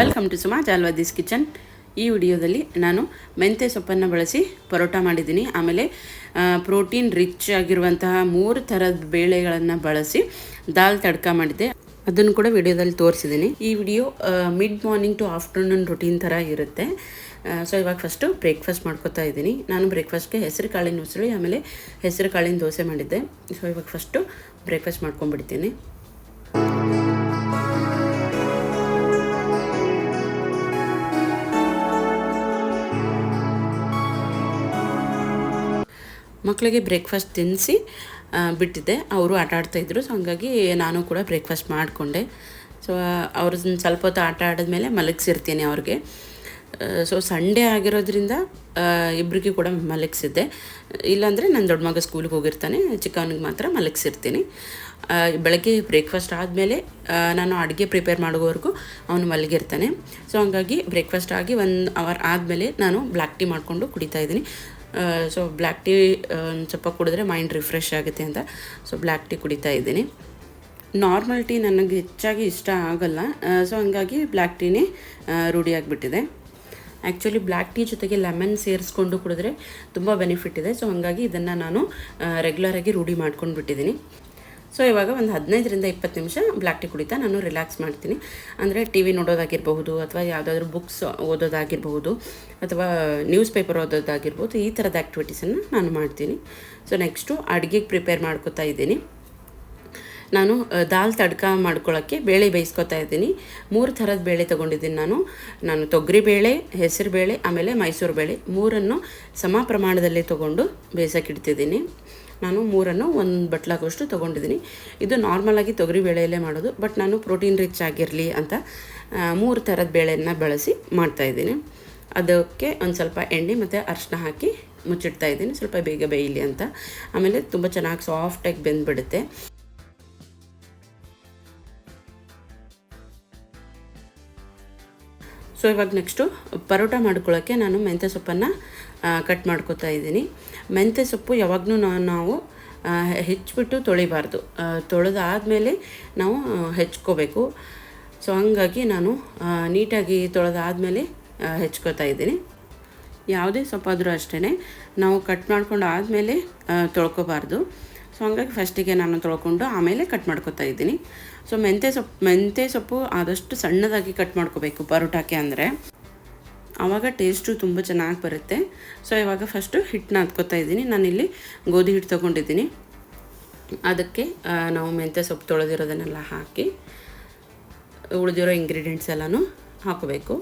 Welcome to Suma ಜಾಲ್ವಾದೀಸ್ kitchen. ಈ ವಿಡಿಯೋದಲ್ಲಿ ನಾನು ಮೆಂತ್ಯ ಸೊಪ್ಪನ್ನು ಬಳಸಿ ಪರೋಟ ಮಾಡಿದ್ದೀನಿ. ಆಮೇಲೆ ಪ್ರೋಟೀನ್ ರಿಚ್ ಆಗಿರುವಂತಹ ಮೂರು ಥರದ ಬೇಳೆಗಳನ್ನು ಬಳಸಿ ದಾಲ್ ತಡ್ಕ ಮಾಡಿದ್ದೆ. ಅದನ್ನು ಕೂಡ ವಿಡಿಯೋದಲ್ಲಿ ತೋರಿಸಿದ್ದೀನಿ. ಈ video mid morning to afternoon routine ಥರ ಇರುತ್ತೆ. ಸೊ, ಇವಾಗ ಫಸ್ಟು ಬ್ರೇಕ್ಫಾಸ್ಟ್ ಮಾಡ್ಕೋತಾ ಇದ್ದೀನಿ. ನಾನು ಬ್ರೇಕ್ಫಾಸ್ಟ್ಗೆ ಹೆಸರು ಕಾಳಿನ ಉಸಿರು ಆಮೇಲೆ ಹೆಸರು ಕಾಳಿನ ದೋಸೆ ಮಾಡಿದ್ದೆ. ಸೊ, ಇವಾಗ ಫಸ್ಟು ಬ್ರೇಕ್ಫಾಸ್ಟ್ ಮಾಡ್ಕೊಂಡ್ಬಿಡ್ತೀನಿ. ಮಕ್ಕಳಿಗೆ ಬ್ರೇಕ್ಫಾಸ್ಟ್ ತಿನ್ನಿಸಿ ಬಿಟ್ಟಿದ್ದೆ. ಅವರು ಆಟ ಆಡ್ತಾಯಿದ್ರು ಸೊ ಹಂಗಾಗಿ ನಾನು ಕೂಡ ಬ್ರೇಕ್ಫಾಸ್ಟ್ ಮಾಡಿಕೊಂಡೆ. ಸೊ ಅವ್ರ ಸ್ವಲ್ಪ ಹೊತ್ತು ಆಟ ಆಡಿದ್ಮೇಲೆ ಮಲಗಿಸಿರ್ತೀನಿ ಅವ್ರಿಗೆ. ಸೊ ಸಂಡೇ ಆಗಿರೋದ್ರಿಂದ ಇಬ್ಬರಿಗೂ ಕೂಡ ಮಲಗಿಸಿದ್ದೆ. ಇಲ್ಲಾಂದರೆ ನನ್ನ ದೊಡ್ಡ ಮಗ ಸ್ಕೂಲಿಗೆ ಹೋಗಿರ್ತಾನೆ, ಚಿಕ್ಕವನಿಗೆ ಮಾತ್ರ ಮಲಗಿಸಿರ್ತೀನಿ. ಬೆಳಗ್ಗೆ ಬ್ರೇಕ್ಫಾಸ್ಟ್ ಆದಮೇಲೆ ನಾನು ಅಡುಗೆ ಪ್ರಿಪೇರ್ ಮಾಡೋವರೆಗೂ ಅವನು ಮಲಗಿರ್ತಾನೆ. ಸೊ ಹಂಗಾಗಿ ಬ್ರೇಕ್ಫಾಸ್ಟ್ ಆಗಿ ಒಂದು ಅವರ್ ಆದಮೇಲೆ ನಾನು ಬ್ಲ್ಯಾಕ್ ಟೀ ಮಾಡಿಕೊಂಡು ಕುಡಿತಾ ಇದ್ದೀನಿ. ಸೊ ಬ್ಲ್ಯಾಕ್ ಟೀ ಸ್ವಲ್ಪ ಕುಡಿದ್ರೆ ಮೈಂಡ್ ರಿಫ್ರೆಶ್ ಆಗುತ್ತೆ ಅಂತ. ಸೊ ಬ್ಲ್ಯಾಕ್ ಟೀ ಕುಡಿತಾ ಇದ್ದೀನಿ. ನಾರ್ಮಲ್ ಟೀ ನನಗೆ ಹೆಚ್ಚಾಗಿ ಇಷ್ಟ ಆಗಲ್ಲ. ಸೊ ಹಂಗಾಗಿ ಬ್ಲ್ಯಾಕ್ ಟೀನೇ ರೂಢಿಯಾಗಿಬಿಟ್ಟಿದೆ ಆ್ಯಕ್ಚುಲಿ ಬ್ಲ್ಯಾಕ್ ಟೀ ಜೊತೆಗೆ ಲೆಮನ್ ಸೇರಿಸ್ಕೊಂಡು ಕುಡಿದ್ರೆ ತುಂಬ ಬೆನಿಫಿಟ್ ಇದೆ. ಸೊ ಹಾಗಾಗಿ ಇದನ್ನು ನಾನು ರೆಗ್ಯುಲರಾಗಿ ರೂಢಿ ಮಾಡ್ಕೊಂಡು ಬಿಟ್ಟಿದ್ದೀನಿ ಸೊ ಇವಾಗ ಒಂದು ಹದಿನೈದರಿಂದ ಇಪ್ಪತ್ತು ನಿಮಿಷ ಬ್ಲ್ಯಾಕ್ ಟೀ ಕುಡಿತಾ ನಾನು ರಿಲ್ಯಾಕ್ಸ್ ಮಾಡ್ತೀನಿ. ಅಂದರೆ ಟಿ ವಿ ನೋಡೋದಾಗಿರಬಹುದು ಅಥವಾ ಯಾವುದಾದ್ರೂ ಬುಕ್ಸ್ ಓದೋದಾಗಿರಬಹುದು ಅಥವಾ ನ್ಯೂಸ್ ಪೇಪರ್ ಓದೋದಾಗಿರ್ಬೋದು ಈ ಥರದ ಆ್ಯಕ್ಟಿವಿಟೀಸನ್ನು ನಾನು ಮಾಡ್ತೀನಿ. ಸೊ ನೆಕ್ಸ್ಟು ಅಡುಗೆಗೆ ಪ್ರಿಪೇರ್ ಮಾಡ್ಕೋತಾ ಇದ್ದೀನಿ. ನಾನು ದಾಲ್ ತಡ್ಕ ಮಾಡ್ಕೊಳ್ಳೋಕ್ಕೆ ಬೇಳೆ ಬೇಯಿಸ್ಕೊತಾ ಇದ್ದೀನಿ. ಮೂರು ಥರದ ಬೇಳೆ ತೊಗೊಂಡಿದ್ದೀನಿ ನಾನು. ನಾನು ತೊಗರಿ ಬೇಳೆ, ಹೆಸರು ಬೇಳೆ, ಆಮೇಲೆ ಮೈಸೂರು ಬೇಳೆ. ಮೂರನ್ನು ಸಮ ಪ್ರಮಾಣದಲ್ಲಿ ತೊಗೊಂಡು ಬೇಯಿಸೋಕ್ಕಿಡ್ತಿದ್ದೀನಿ ನಾನು ಮೂರನ್ನು ಒಂದು ಬಟ್ಲಾಗೋಷ್ಟು ತೊಗೊಂಡಿದ್ದೀನಿ. ಇದು ನಾರ್ಮಲಾಗಿ ತೊಗರಿ ಬೇಳೆಯಲ್ಲೇ ಮಾಡೋದು, ಬಟ್ ನಾನು ಪ್ರೋಟೀನ್ ರಿಚ್ ಆಗಿರಲಿ ಅಂತ ಮೂರು ಥರದ ಬೇಳೆಯನ್ನು ಬಳಸಿ ಮಾಡ್ತಾಯಿದ್ದೀನಿ ಅದಕ್ಕೆ ಒಂದು ಸ್ವಲ್ಪ ಎಣ್ಣೆ ಮತ್ತು ಅರಿಶಿನ ಹಾಕಿ ಮುಚ್ಚಿಡ್ತಾ ಇದ್ದೀನಿ. ಸ್ವಲ್ಪ ಬೇಗ ಬೇಯಲಿ ಅಂತ. ಆಮೇಲೆ ತುಂಬ ಚೆನ್ನಾಗಿ ಸಾಫ್ಟಾಗಿ ಬೆಂದ್ಬಿಡುತ್ತೆ. ಸೊ ಇವಾಗ ನೆಕ್ಸ್ಟು ಪರೋಟ ಮಾಡ್ಕೊಳ್ಳೋಕ್ಕೆ ನಾನು ಮೆಂತ್ಯ ಸೊಪ್ಪನ್ನು ಕಟ್ ಮಾಡ್ಕೊತಾ ಇದ್ದೀನಿ. ಮೆಂತ್ಯ ಸೊಪ್ಪು ಯಾವಾಗಲೂ ನಾವು ಹೆಚ್ಚಿಬಿಟ್ಟು ತೊಳಿಬಾರ್ದು. ತೊಳೆದಾದಮೇಲೆ ನಾವು ಹೆಚ್ಕೋಬೇಕು. ಸೊ ಹಂಗಾಗಿ ನಾನು ನೀಟಾಗಿ ತೊಳೆದಾದಮೇಲೆ ಹೆಚ್ಕೋತಾ ಇದ್ದೀನಿ. ಯಾವುದೇ ಸೊಪ್ಪಾದರೂ ಅಷ್ಟೇ ನಾವು ಕಟ್ ಮಾಡ್ಕೊಂಡು ಆದಮೇಲೆ ತೊಳ್ಕೊಬಾರ್ದು. ಸೊ ಹಂಗಾಗಿ ಫಸ್ಟಿಗೆ ನಾನು ತೊಳ್ಕೊಂಡು ಆಮೇಲೆ ಕಟ್ ಮಾಡ್ಕೊತಾ ಇದ್ದೀನಿ. ಸೊ ಮೆಂತ್ಯ ಸೊಪ್ಪು ಮೆಂತ್ಯ ಸೊಪ್ಪು ಆದಷ್ಟು ಸಣ್ಣದಾಗಿ ಕಟ್ ಮಾಡ್ಕೋಬೇಕು ಪರೋಟಾಕ್ಕೆ ಅಂದರೆ. ಆವಾಗ ಟೇಸ್ಟು ತುಂಬ ಚೆನ್ನಾಗಿ ಬರುತ್ತೆ. ಸೊ ಇವಾಗ ಫಸ್ಟು ಹಿಟ್ಟನ್ನ ಹತ್ಕೋತಾ ಇದ್ದೀನಿ. ನಾನಿಲ್ಲಿ ಗೋಧಿ ಹಿಟ್ಟು ತೊಗೊಂಡಿದ್ದೀನಿ. ಅದಕ್ಕೆ ನಾವು ಮೆಂತ್ಯ ಸೊಪ್ಪು ತೊಳೆದಿರೋದನ್ನೆಲ್ಲ ಹಾಕಿ ಉಳಿದಿರೋ ಇಂಗ್ರೀಡಿಯೆಂಟ್ಸ್ ಎಲ್ಲನೂ ಹಾಕೋಬೇಕು.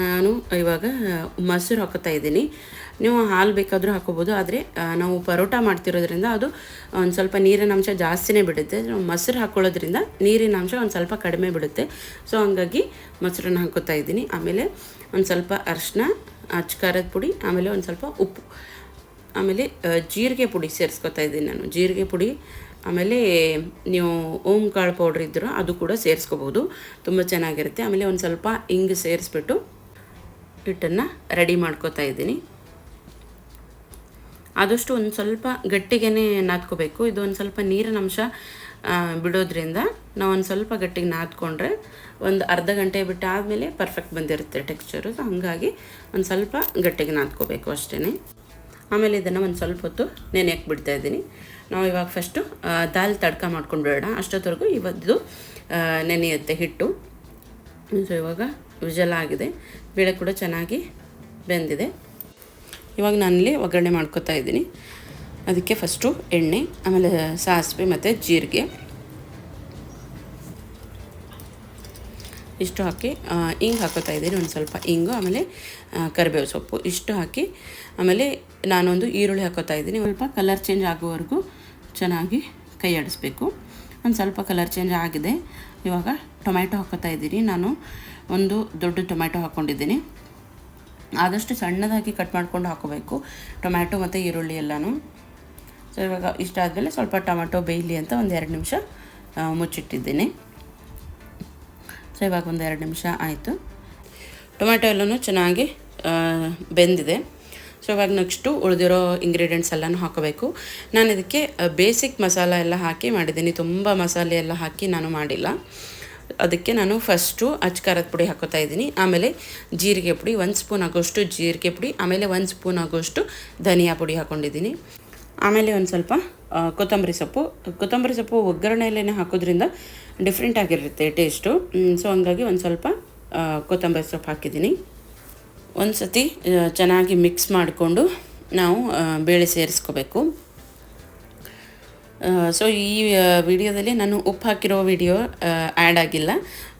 ನಾನು ಇವಾಗ ಮೊಸರು ಹಾಕೋತಾ ಇದ್ದೀನಿ. ನೀವು ಹಾಲು ಬೇಕಾದರೂ ಹಾಕೋಬೋದು, ಆದರೆ ನಾವು ಪರೋಟ ಮಾಡ್ತಿರೋದ್ರಿಂದ ಅದು ಒಂದು ಸ್ವಲ್ಪ ನೀರಿನ ಅಂಶ ಜಾಸ್ತಿನೇ ಬಿಡುತ್ತೆ. ಮೊಸರು ಹಾಕ್ಕೊಳ್ಳೋದ್ರಿಂದ ನೀರಿನ ಅಂಶ ಒಂದು ಸ್ವಲ್ಪ ಕಡಿಮೆ ಬಿಡುತ್ತೆ. ಸೊ, ಹಂಗಾಗಿ ಮೊಸರನ್ನ ಹಾಕೋತಾ ಇದ್ದೀನಿ. ಆಮೇಲೆ ಒಂದು ಸ್ವಲ್ಪ ಅರಿಶಿನ ಅಚ್ಕಾರದ ಪುಡಿ, ಆಮೇಲೆ ಒಂದು ಸ್ವಲ್ಪ ಉಪ್ಪು, ಆಮೇಲೆ ಜೀರಿಗೆ ಪುಡಿ ಸೇರಿಸ್ಕೊತಾ ಇದ್ದೀನಿ ನಾನು. ಜೀರಿಗೆ ಪುಡಿ, ಆಮೇಲೆ ನೀವು ಓಮ್ ಕಾಳು ಪೌಡ್ರ್ ಇದ್ದರೂ ಅದು ಕೂಡ ಸೇರಿಸ್ಕೋಬೋದು. ತುಂಬ ಚೆನ್ನಾಗಿರುತ್ತೆ. ಆಮೇಲೆ ಒಂದು ಸ್ವಲ್ಪ ಹಿಂಗೆ ಸೇರಿಸ್ಬಿಟ್ಟು ಹಿಟ್ಟನ್ನು ರೆಡಿ ಮಾಡ್ಕೋತಾ ಇದ್ದೀನಿ. ಆದಷ್ಟು ಒಂದು ಸ್ವಲ್ಪ ಗಟ್ಟಿಗೆ ನಾದ್ಕೋಬೇಕು. ಇದು ಒಂದು ಸ್ವಲ್ಪ ನೀರಿನ ಅಂಶ ಬಿಡೋದ್ರಿಂದ ನಾವು ಒಂದು ಸ್ವಲ್ಪ ಗಟ್ಟಿಗೆ ನಾದ್ಕೊಂಡ್ರೆ ಒಂದು ಅರ್ಧ ಗಂಟೆ ಬಿಟ್ಟು ಆದಮೇಲೆ ಪರ್ಫೆಕ್ಟ್ ಬಂದಿರುತ್ತೆ ಟೆಕ್ಸ್ಚರು ಸೊ ಹಾಗಾಗಿ ಒಂದು ಸ್ವಲ್ಪ ಗಟ್ಟಿಗೆ ನಾದ್ಕೋಬೇಕು ಅಷ್ಟೇ ಆಮೇಲೆ ಇದನ್ನು ಒಂದು ಸ್ವಲ್ಪ ಹೊತ್ತು ನೆನೆಯಕ್ಕೆ ಬಿಡ್ತಾ ಇದ್ದೀನಿ. ನಾವು ಇವಾಗ ಫಸ್ಟು ದಾಲ್ ತಡ್ಕ ಮಾಡ್ಕೊಂಡು ಬಿಡೋಣ ಅಷ್ಟೊತ್ತವರೆಗೂ ಇವತ್ತು ನೆನೆಯುತ್ತೆ ಹಿಟ್ಟು. ಸೊ ಇವಾಗ ವಿಜಲ್ ಆಗಿದೆ. ಬೇಳೆ ಕೂಡ ಚೆನ್ನಾಗಿ ಬೆಂದಿದೆ. ಇವಾಗ ನಾನಿಲ್ಲಿ ಒಗ್ಗರಣೆ ಮಾಡ್ಕೊತಾ ಇದ್ದೀನಿ. ಅದಕ್ಕೆ ಫಸ್ಟು ಎಣ್ಣೆ, ಆಮೇಲೆ ಸಾಸಿವೆ ಮತ್ತು ಜೀರಿಗೆ. ಇಷ್ಟು ಹಾಕಿ ಇಂಗು ಹಾಕೋತಾ ಇದ್ದೀನಿ. ಒಂದು ಸ್ವಲ್ಪ ಇಂಗು, ಆಮೇಲೆ ಕರಿಬೇವು ಸೊಪ್ಪು. ಇಷ್ಟು ಹಾಕಿ, ಆಮೇಲೆ ನಾನೊಂದು ಈರುಳ್ಳಿ ಹಾಕೋತಾ ಇದ್ದೀನಿ. ಸ್ವಲ್ಪ ಕಲರ್ ಚೇಂಜ್ ಆಗೋವರೆಗೂ ಚೆನ್ನಾಗಿ ಕೈ ಆಡಿಸ್ಬೇಕು. ಒಂದು ಸ್ವಲ್ಪ ಕಲರ್ ಚೇಂಜ್ ಆಗಿದೆ. ಇವಾಗ ಟೊಮ್ಯಾಟೊ ಹಾಕೋತಾ ಇದ್ದೀನಿ. ನಾನು ಒಂದು ದೊಡ್ಡ ಟೊಮ್ಯಾಟೊ ಹಾಕ್ಕೊಂಡಿದ್ದೀನಿ ಆದಷ್ಟು ಸಣ್ಣದಾಗಿ ಕಟ್ ಮಾಡ್ಕೊಂಡು ಹಾಕೋಬೇಕು. ಟೊಮ್ಯಾಟೊ ಮತ್ತು ಈರುಳ್ಳಿ ಎಲ್ಲನೂ. ಸೊ ಇವಾಗ ಇಷ್ಟ ಆದಮೇಲೆ ಸ್ವಲ್ಪ ಟೊಮ್ಯಾಟೊ, ಬೇಯಲಿ ಅಂತ ಒಂದು ಎರಡು ನಿಮಿಷ ಮುಚ್ಚಿಟ್ಟಿದ್ದೀನಿ. ಸೊ ಇವಾಗ ಒಂದು ಎರಡು ನಿಮಿಷ ಆಯಿತು. ಟೊಮ್ಯಾಟೊ ಎಲ್ಲನೂ ಚೆನ್ನಾಗಿ ಬೆಂದಿದೆ. ಸೊ ಇವಾಗ ನೆಕ್ಸ್ಟು ಉಳಿದಿರೋ ಇಂಗ್ರೀಡಿಯೆಂಟ್ಸ್ ಎಲ್ಲನೂ ಹಾಕೋಬೇಕು. ನಾನು ಇದಕ್ಕೆ ಬೇಸಿಕ್ ಮಸಾಲ ಎಲ್ಲ ಹಾಕಿ ಮಾಡಿದ್ದೀನಿ. ತುಂಬ ಮಸಾಲೆ ಎಲ್ಲ ಹಾಕಿ ನಾನು ಮಾಡಿಲ್ಲ. ಅದಕ್ಕೆ ನಾನು ಫಸ್ಟು ಅಚ್ಕಾರದ ಪುಡಿ ಹಾಕೋತಾ ಇದ್ದೀನಿ. ಆಮೇಲೆ ಜೀರಿಗೆ ಪುಡಿ, ಒಂದು ಸ್ಪೂನ್ ಆಗೋಷ್ಟು ಜೀರಿಗೆ ಪುಡಿ, ಆಮೇಲೆ ಒಂದು ಸ್ಪೂನ್ ಆಗೋಷ್ಟು ಧನಿಯಾ ಪುಡಿ ಹಾಕ್ಕೊಂಡಿದ್ದೀನಿ ಆಮೇಲೆ ಒಂದು ಸ್ವಲ್ಪ ಕೊತ್ತಂಬರಿ ಸೊಪ್ಪು. ಕೊತ್ತಂಬರಿ ಸೊಪ್ಪು ಒಗ್ಗರಣೆಯಲ್ಲೇ ಹಾಕೋದ್ರಿಂದ ಡಿಫ್ರೆಂಟ್ ಆಗಿರುತ್ತೆ ಟೇಸ್ಟು ಸೊ ಹಂಗಾಗಿ ಒಂದು ಸ್ವಲ್ಪ ಕೊತ್ತಂಬರಿ ಸೊಪ್ಪು ಹಾಕಿದ್ದೀನಿ. ಒಂದು ಸತಿ ಚೆನ್ನಾಗಿ ಮಿಕ್ಸ್ ಮಾಡಿಕೊಂಡು ನಾವು ಬೇಳೆ ಸೇರಿಸ್ಕೋಬೇಕು. ಸೊ ಈ ವಿಡಿಯೋದಲ್ಲಿ ನಾನು ಉಪ್ಪು ಹಾಕಿರೋ ವಿಡಿಯೋ ಆ್ಯಡ್ ಆಗಿಲ್ಲ.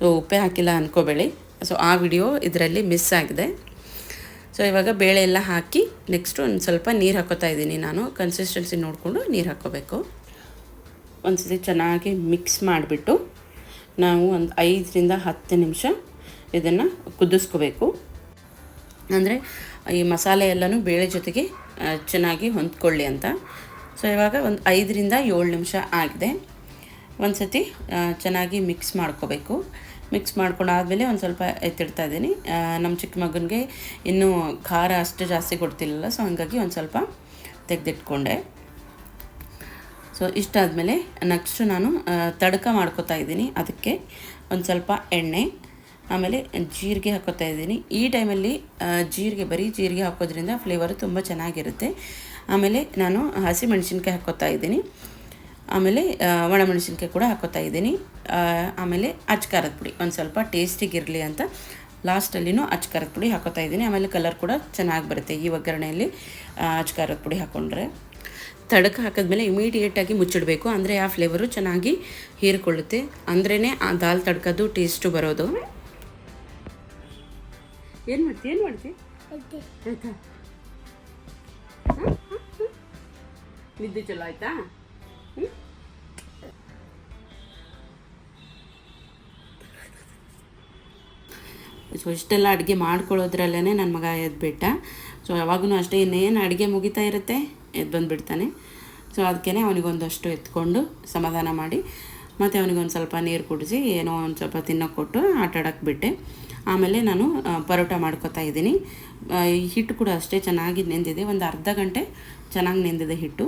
ಸೊ ಉಪ್ಪೇ ಹಾಕಿಲ್ಲ ಅಂದ್ಕೋಬೇಡಿ ಸೊ ಆ ವಿಡಿಯೋ ಇದರಲ್ಲಿ ಮಿಸ್ ಆಗಿದೆ. ಸೊ ಇವಾಗ ಬೇಳೆ ಎಲ್ಲ ಹಾಕಿ ನೆಕ್ಸ್ಟು ಒಂದು ಸ್ವಲ್ಪ ನೀರು ಹಾಕೋತಾ ಇದ್ದೀನಿ ನಾನು. ಕನ್ಸಿಸ್ಟೆನ್ಸಿ ನೋಡಿಕೊಂಡು ನೀರು ಹಾಕೋಬೇಕು. ಒಂದು ಸತಿ ಚೆನ್ನಾಗಿ ಮಿಕ್ಸ್ ಮಾಡಿಬಿಟ್ಟು ನಾವು ಒಂದು ಐದರಿಂದ ಹತ್ತು ನಿಮಿಷ ಇದನ್ನು ಕುದಿಸ್ಕೋಬೇಕು. ಅಂದರೆ ಈ ಮಸಾಲೆ ಎಲ್ಲನೂ ಬೇಳೆ ಜೊತೆಗೆ ಚೆನ್ನಾಗಿ ಹೊಂದ್ಕೊಳ್ಳಿ ಅಂತ. ಸೊ ಇವಾಗ ಒಂದು ಐದರಿಂದ ಏಳು ನಿಮಿಷ ಆಗಿದೆ. ಒಂದು ಸತಿ ಚೆನ್ನಾಗಿ ಮಿಕ್ಸ್ ಮಾಡ್ಕೋಬೇಕು. ಮಿಕ್ಸ್ ಮಾಡ್ಕೊಂಡಾದಮೇಲೆ ಒಂದು ಸ್ವಲ್ಪ ಎತ್ತಿಡ್ತಾ ಇದ್ದೀನಿ. ನಮ್ಮ ಚಿಕ್ಕ ಮಗನಿಗೆ ಇನ್ನೂ ಖಾರ ಅಷ್ಟು ಜಾಸ್ತಿ ಕೊಡ್ತಿಲ್ಲ ಸೊ ಹಾಗಾಗಿ ಒಂದು ಸ್ವಲ್ಪ ತೆಗೆದಿಟ್ಕೊಂಡೆ. ಸೊ ಇಷ್ಟಾದಮೇಲೆ ನೆಕ್ಸ್ಟು ನಾನು ತಡಕ ಮಾಡ್ಕೋತಾ ಇದ್ದೀನಿ. ಅದಕ್ಕೆ ಒಂದು ಸ್ವಲ್ಪ ಎಣ್ಣೆ, ಆಮೇಲೆ ಜೀರಿಗೆ ಹಾಕೋತಾ ಇದ್ದೀನಿ. ಈ ಟೈಮಲ್ಲಿ ಜೀರಿಗೆ, ಬರೀ ಜೀರಿಗೆ ಹಾಕೋದ್ರಿಂದ ಫ್ಲೇವರು ತುಂಬ ಚೆನ್ನಾಗಿರುತ್ತೆ. ಆಮೇಲೆ ನಾನು ಹಸಿ ಮೆಣಸಿನ್ಕಾಯಿ ಹಾಕೋತಾ ಇದ್ದೀನಿ. ಆಮೇಲೆ ಒಣ ಒಣಮೆಣಸಿನ್ಕಾಯಿ ಕೂಡ ಹಾಕೋತಾ ಇದ್ದೀನಿ. ಆಮೇಲೆ ಅಚ್ಕಾರದ ಪುಡಿ ಒಂದು ಸ್ವಲ್ಪ ಟೇಸ್ಟಿಗಿರಲಿ ಅಂತ ಲಾಸ್ಟಲ್ಲಿನೂ ಅಚ್ಕಾರದ ಪುಡಿ ಹಾಕೋತಾ ಇದ್ದೀನಿ. ಆಮೇಲೆ ಕಲರ್ ಕೂಡ ಚೆನ್ನಾಗಿ ಬರುತ್ತೆ ಈ ಒಗ್ಗರಣೆಯಲ್ಲಿ ಅಚ್ಕಾರದ ಪುಡಿ ಹಾಕ್ಕೊಂಡ್ರೆ ತಡಕ ಹಾಕಿದ್ಮೇಲೆ ಇಮಿಡಿಯೇಟಾಗಿ ಮುಚ್ಚಿಡಬೇಕು. ಅಂದರೆ ಆ ಫ್ಲೇವರು ಚೆನ್ನಾಗಿ ಹೀರಿಕೊಳ್ಳುತ್ತೆ. ಅಂದ್ರೇ ಆ ದಾಲ್ ತಡ್ಕದ್ದು ಟೇಸ್ಟು ಬರೋದು. ಏನು ಮಾಡ್ತೀವಿ ಏನು ಮಾಡ್ತೀವಿ ಆಯ್ತಾ? ನಿದ್ದೆ ಚಲೋ ಆಯ್ತಾ? ಸೊ, ಇಷ್ಟೆಲ್ಲ ಅಡುಗೆ ಮಾಡ್ಕೊಳ್ಳೋದ್ರಲ್ಲೇ ನನ್ನ ಮಗ ಎದ್ಬಿಟ್ಟ. ಸೊ ಯಾವಾಗೂ ಅಷ್ಟೇ ಇನ್ನೇನು ಅಡುಗೆ ಮುಗಿತಾ ಇರುತ್ತೆ, ಎದ್ದು ಬಂದುಬಿಡ್ತಾನೆ. ಸೊ ಅದಕ್ಕೇ ಅವನಿಗೊಂದಷ್ಟು ಎತ್ಕೊಂಡು ಸಮಾಧಾನ ಮಾಡಿ. ಮತ್ತು ಅವನಿಗೊಂದು ಸ್ವಲ್ಪ ನೀರು ಕುಡಿಸಿ ಏನೋ ಒಂದು ಸ್ವಲ್ಪ ತಿನ್ನೋಕೆ ಕೊಟ್ಟು ಬಿಟ್ಟೆ. ಆಮೇಲೆ ನಾನು ಪರೋಟ ಮಾಡ್ಕೊತಾ ಇದ್ದೀನಿ. ಹಿಟ್ಟು ಕೂಡ ಅಷ್ಟೇ ಚೆನ್ನಾಗಿ ನೆಂದಿದೆ. ಒಂದು ಅರ್ಧ ಗಂಟೆ ಚೆನ್ನಾಗಿ ನೆಂದಿದೆ ಹಿಟ್ಟು.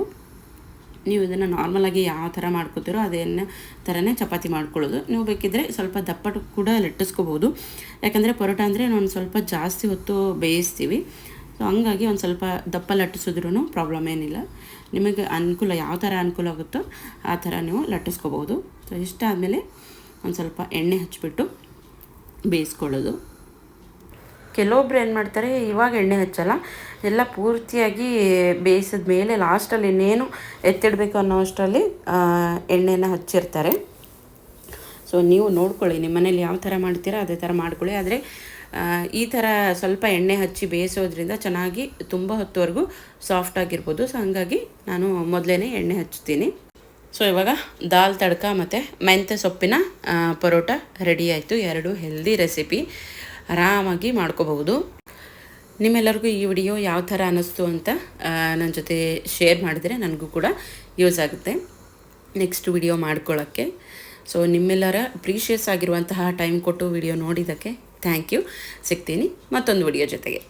ನೀವು ಇದನ್ನು ನಾರ್ಮಲಾಗಿ ಯಾವ ಥರ ಮಾಡ್ಕೋತೀರೋ ಅದೇನ ಥರನೇ ಚಪಾತಿ ಮಾಡ್ಕೊಳ್ಳೋದು. ನೀವು ಬೇಕಿದ್ದರೆ ಸ್ವಲ್ಪ ದಪ್ಪಟ್ಟು ಕೂಡ ಲಟ್ಟಿಸ್ಕೋಬೋದು. ಯಾಕಂದರೆ ಪರೋಟ ಅಂದರೆ ಒಂದು ಸ್ವಲ್ಪ ಜಾಸ್ತಿ ಹೊತ್ತು ಬೇಯಿಸ್ತೀವಿ. ಸೊ ಹಂಗಾಗಿ ಒಂದು ಸ್ವಲ್ಪ ದಪ್ಪ ಲಟ್ಟಿಸಿದ್ರೂ ಪ್ರಾಬ್ಲಮ್ ಏನಿಲ್ಲ. ನಿಮಗೆ ಅನುಕೂಲ, ಯಾವ ಥರ ಅನುಕೂಲ ಆಗುತ್ತೋ ಆ ಥರ ನೀವು ಲಟ್ಟಿಸ್ಕೋಬೋದು. ಸೊ ಇಷ್ಟಾದಮೇಲೆ ಒಂದು ಸ್ವಲ್ಪ ಎಣ್ಣೆ ಹಚ್ಚಿಬಿಟ್ಟು ಬೇಯಿಸ್ಕೊಳ್ಳೋದು. ಕೆಲವೊಬ್ರು ಏನು ಮಾಡ್ತಾರೆ, ಇವಾಗ ಎಣ್ಣೆ ಹಚ್ಚಲ್ಲ, ಎಲ್ಲ ಪೂರ್ತಿಯಾಗಿ ಬೇಯಿಸಿದ ಮೇಲೆ ಲಾಸ್ಟಲ್ಲಿ ಇನ್ನೇನು ಎತ್ತಿಡಬೇಕು ಅನ್ನೋ ಅಷ್ಟರಲ್ಲಿ ಎಣ್ಣೆನ ಹಚ್ಚಿರ್ತಾರೆ. ಸೊ ನೀವು ನೋಡ್ಕೊಳ್ಳಿ ನಿಮ್ಮ ಮನೇಲಿ ಯಾವ ಥರ ಮಾಡ್ತೀರಾ, ಅದೇ ಥರ ಮಾಡ್ಕೊಳ್ಳಿ. ಆದರೆ ಈ ಥರ ಸ್ವಲ್ಪ ಎಣ್ಣೆ ಹಚ್ಚಿ ಬೇಯಿಸೋದ್ರಿಂದ ಚೆನ್ನಾಗಿ ತುಂಬ ಹೊತ್ತುವರೆಗೂ ಸಾಫ್ಟ್ ಆಗಿರ್ಬೋದು. ಸೊ ಹಂಗಾಗಿ ನಾನು ಮೊದಲೇ ಎಣ್ಣೆ ಹಚ್ತೀನಿ ಸೊ ಇವಾಗ ದಾಲ್, ತಡ್ಕ ಮತ್ತು ಮೆಂತ್ಯ ಸೊಪ್ಪಿನ ಪರೋಟ ರೆಡಿ ಆಯಿತು. ಎರಡು ಹೆಲ್ದಿ ರೆಸಿಪಿ ಆರಾಮಾಗಿ ಮಾಡ್ಕೋಬಹುದು. ನಿಮ್ಮೆಲ್ಲರಿಗೂ ಈ ವಿಡಿಯೋ ಯಾವ ಥರ ಅನ್ನಿಸ್ತು ಅಂತ ನನ್ನ ಜೊತೆ ಶೇರ್ ಮಾಡಿದರೆ ನನಗೂ ಕೂಡ ಯೂಸ್ ಆಗುತ್ತೆ. ನೆಕ್ಸ್ಟ್ ವಿಡಿಯೋ ಮಾಡ್ಕೊಳ್ಳೋಕ್ಕೆ ಸೊ ನಿಮ್ಮೆಲ್ಲರ ಪ್ರೀಷಿಯಸ್ ಆಗಿರುವಂತಹ ಟೈಮ್ ಕೊಟ್ಟು ವಿಡಿಯೋ ನೋಡಿದ್ದಕ್ಕೆ ಥ್ಯಾಂಕ್ ಯು ಸಿಗ್ತೀನಿ ಮತ್ತೊಂದು ವಿಡಿಯೋ ಜೊತೆಗೆ